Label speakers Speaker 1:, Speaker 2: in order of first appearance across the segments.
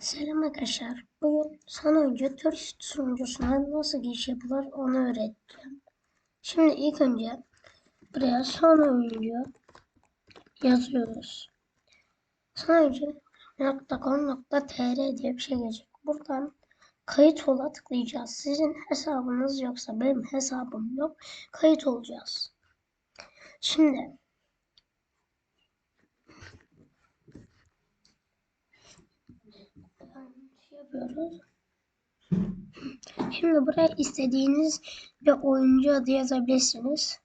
Speaker 1: Selam arkadaşlar. Bugün sana önce turist sunucusuna nasıl giriş yapılır onu öğreteceğim. Şimdi ilk önce buraya son oyuncu yazıyoruz. Son oyuncu.com.tr diye bir şey gelecek. Buradan kayıt ola tıklayacağız. Sizin hesabınız yoksa benim hesabım yok. Kayıt olacağız. Şimdi yapıyoruz. Şimdi buraya istediğiniz bir oyuncu adı yazabilirsiniz.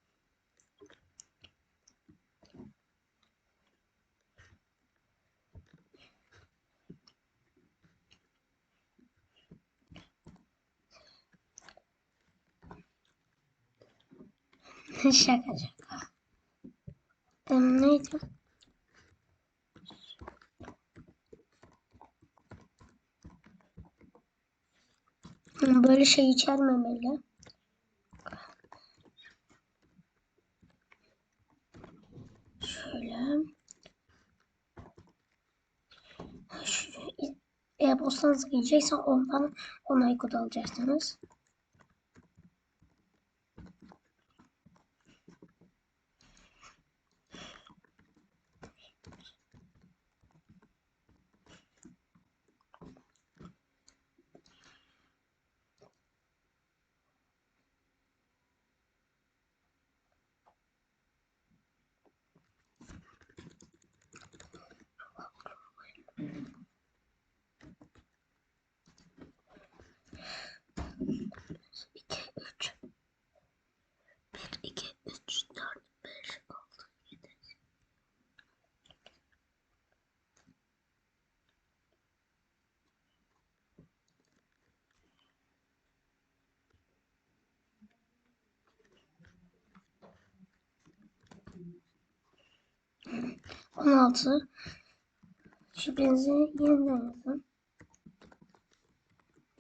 Speaker 1: şaka şaka. Em, neydi? Böyle şey içermemeli. Şöyle. Şu e-postanızı gireceksen ondan onay kodu alacaksınız. 16 şifrenizi yeniden yazın.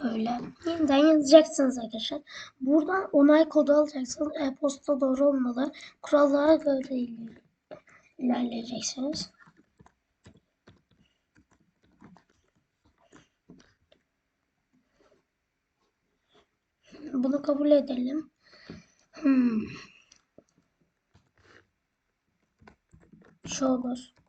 Speaker 1: Böyle. Yeniden yazacaksınız arkadaşlar. Buradan onay kodu alacaksınız. E-posta doğru olmalı. Kurallara göre ilerleyeceksiniz. Bunu kabul edelim. Şu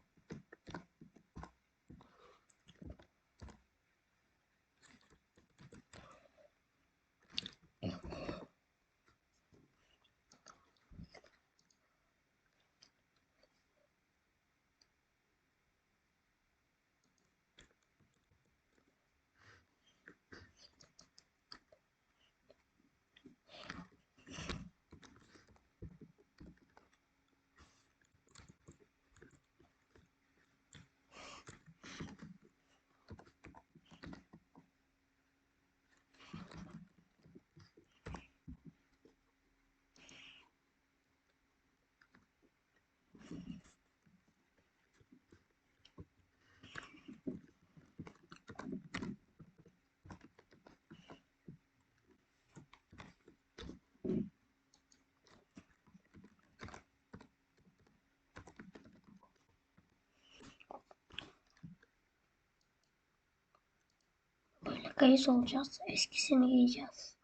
Speaker 1: kayıt olacağız. Eskisini giyeceğiz.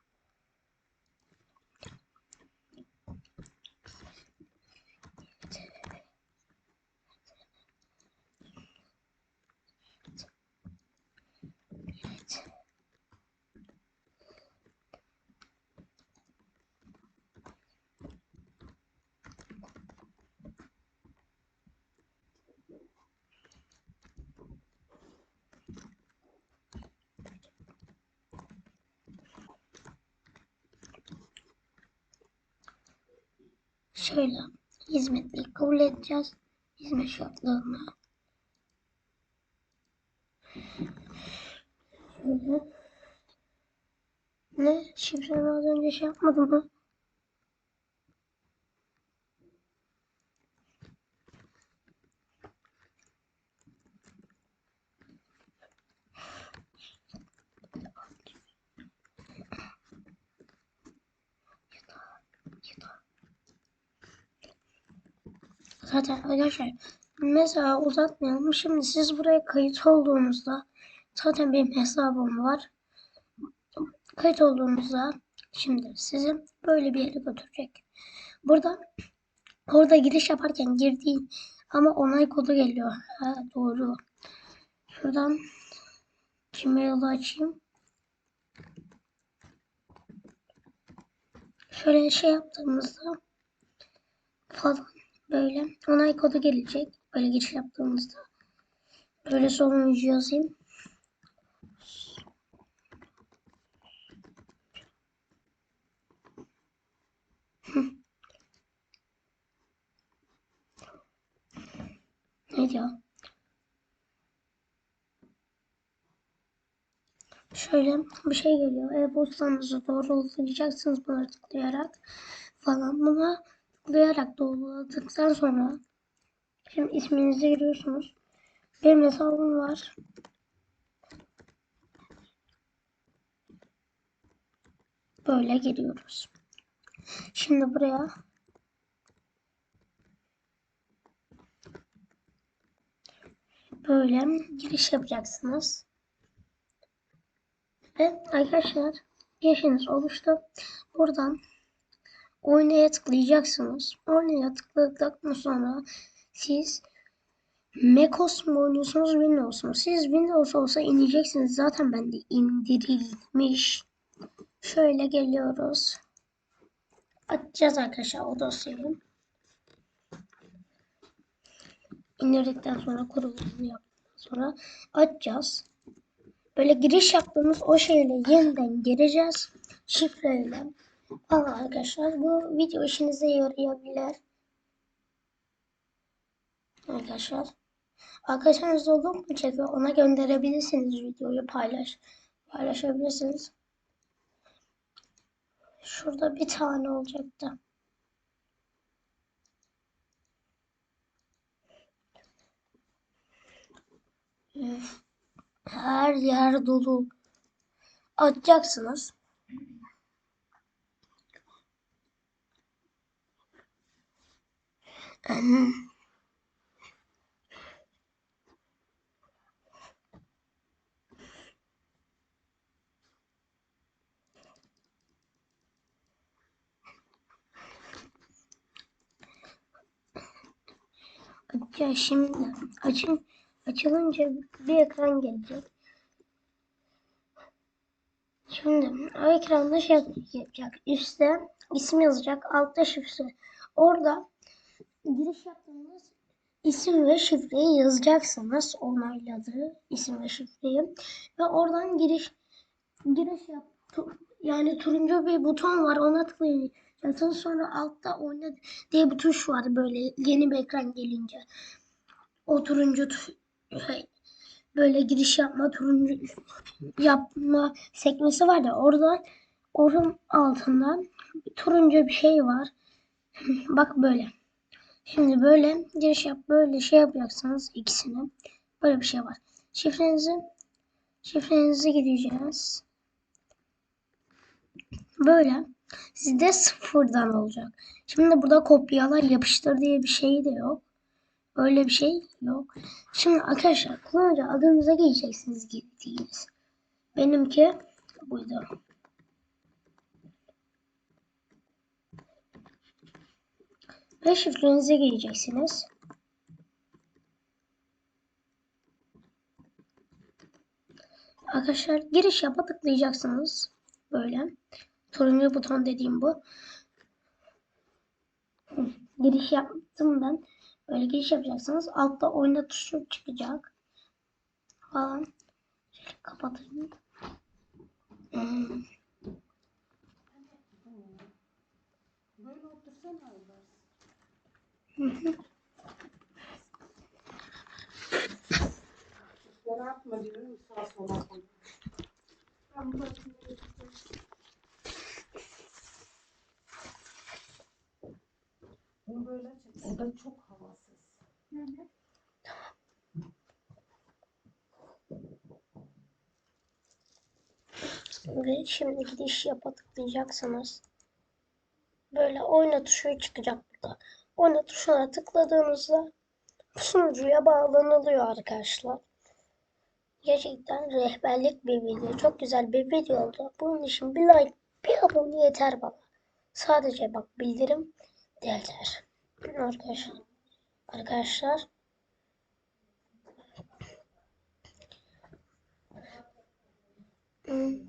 Speaker 1: Şöyle hizmetliyi kabul edeceğiz. Hizmet şartlarını. Şöyle. Ne? Şifreni az önce şey yapmadım mı? Zaten arkadaşlar mesela uzatmayalım. Şimdi siz buraya kayıt olduğunuzda Zaten benim hesabım var. Kayıt olduğunuzda şimdi sizi böyle bir yere götürecek. Burada orada giriş yaparken girdiğin ama onay kodu geliyor. Ha, doğru. Şuradan Gmail'ı açayım. Şöyle şey yaptığımızda falan böyle onay kodu gelecek. Böyle giriş yaptığımızda. Böyle sonucu yazayım. Ne diyor? Şöyle bir şey geliyor. E-postanızı doğrulayacaksınız buna tıklayarak falan. Buna tıklayarak doğruladıktan sonra şimdi isminizi giriyorsunuz. Benim hesabım var. Böyle giriyoruz. Şimdi buraya böyle giriş yapacaksınız. Ve arkadaşlar girişiniz oluştu. Buradan oynaya tıklayacaksınız. Oynaya tıkladıktan sonra siz macOS mu oynuyorsunuz Windows mu? Siz Windows olsa ineceksiniz. Zaten bende indirilmiş. Şöyle geliyoruz. Açacağız arkadaşlar o dosyayı. İndirdikten sonra kurulumunu yaptıktan sonra açacağız. Böyle giriş yaptığımız o şeyle yeniden gireceğiz. Şifreyle. Ama arkadaşlar bu video işinize yarayabilir. Arkadaşlar. Arkadaşlarınız olur mu çekiyor? Ona gönderebilirsiniz videoyu paylaş. Paylaşabilirsiniz. Şurada bir tane olacaktı. Her yer dolu. Açacaksınız. Açacağız şimdi. Açın, açılınca bir ekran gelecek. Şimdi o ekranda şey yapacak. Üstte isim yazacak. Altta şifre. Orada giriş yaptığınız isim ve şifreyi yazacaksınız. Onayladığı isim ve şifreyi. Ve oradan giriş giriş yap. Yani turuncu bir buton var. Ona tıklayacaksınız. Sonra altta oyna diye bir tuş var böyle yeni bir ekran gelince. O turuncu böyle giriş yapma turuncu yapma sekmesi var ya orada onun altından turuncu bir şey var. Bak böyle. Şimdi böyle giriş yap böyle şey yapacaksınız ikisini. Böyle bir şey var. Şifrenizi şifrenizi gideceğiz. Böyle. Sizde sıfırdan olacak. Şimdi burada kopyalar yapıştır diye bir şey de yok. Öyle bir şey yok. Şimdi arkadaşlar kullanıcı adınıza gireceksiniz girdiğiniz. Benimki buydu. Ve şifrenize gireceksiniz. Arkadaşlar giriş yapa tıklayacaksınız. Böyle. Turuncu buton dediğim bu. Giriş yaptım ben. Böyle giriş yapacaksınız. Altta oyna tuşu çıkacak. Falan. Şöyle kapatayım. Hmm.
Speaker 2: Böyle otursana O da çok havasız.
Speaker 1: Ve şimdi giriş yapa tıklayacaksınız. Böyle oyna tuşu çıkacak. Oyna tuşuna tıkladığınızda sunucuya bağlanılıyor arkadaşlar. Gerçekten rehberlik bir video. Çok güzel bir video oldu. Bunun için bir like, bir abone yeter bana. Sadece bak bildirim yeter. Arkadaşlar. Arkadaşlar. Hmm,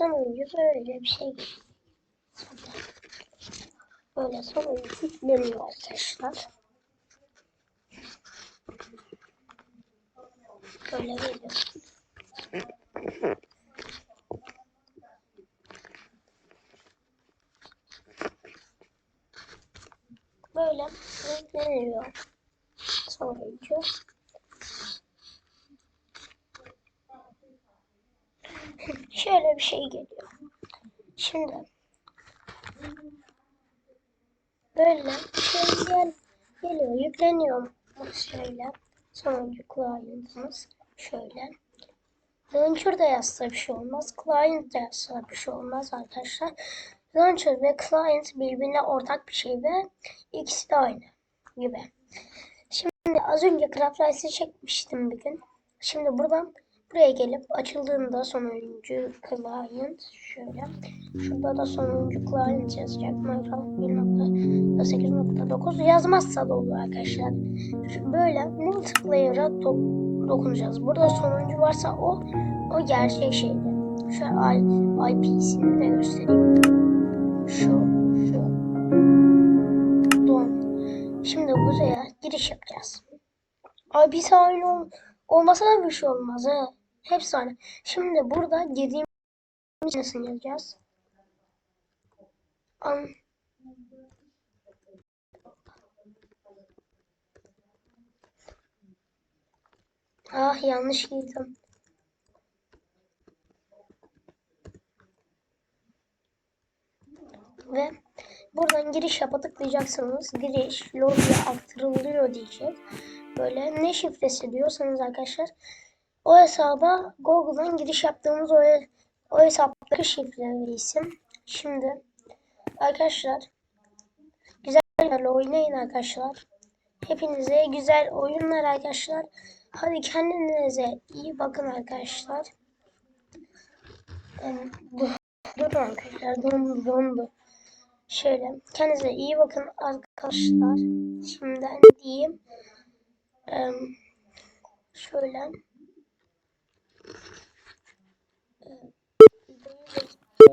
Speaker 1: indirelim. Sonuncu böyle bir şey. Böyle sonuncu yükleniyor arkadaşlar. Böyle geliyor. Böyle yükleniyor. Sonuncu. Şöyle bir şey geliyor. Şimdi böyle şey gel, geliyor, yükleniyor şöyle. Sonuncu client'ımız şöyle. Launcher da yazsa bir şey olmaz. Client da yazsa bir şey olmaz arkadaşlar. Launcher ve client birbirine ortak bir şey ve ikisi de aynı gibi. Şimdi az önce Craft çekmiştim bir gün. Şimdi buradan buraya gelip açıldığında sonuncu client şöyle. Şurada da sonuncu client yazacak. Minecraft 1.8.9 yazmazsa da olur arkadaşlar. Böyle multiplayer'a do- dokunacağız. Burada sonuncu varsa o o gerçek şeydi. Şu IP'sini de göstereyim. Şu şu don. Şimdi buraya giriş yapacağız. IP'si aynı ol olmasa da bir şey olmaz ha. Hepsi aynı. Şimdi burada girdiğimiz nasıl yazacağız? An Ah yanlış girdim. Ve buradan giriş yapa tıklayacaksınız. Giriş lobiye aktarılıyor diyecek. Böyle ne şifresi diyorsanız arkadaşlar o hesaba Google'dan giriş yaptığımız o, o hesaptaki şifre ve isim. Şimdi arkadaşlar güzel güzel oynayın arkadaşlar. Hepinize güzel oyunlar arkadaşlar. Hadi kendinize iyi bakın arkadaşlar. Em, dur- Durun arkadaşlar. Dondu dondu. Şöyle kendinize iyi bakın arkadaşlar. Şimdiden diyeyim. Em, şöyle.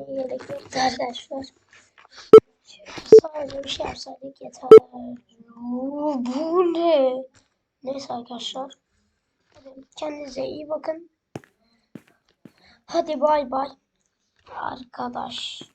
Speaker 1: Gerek yoktu arkadaşlar. Sadece bir şey yapsaydık yeter. Oo, Bu ne? Neyse arkadaşlar. Kendinize iyi bakın. Hadi bay bay. Arkadaşlar.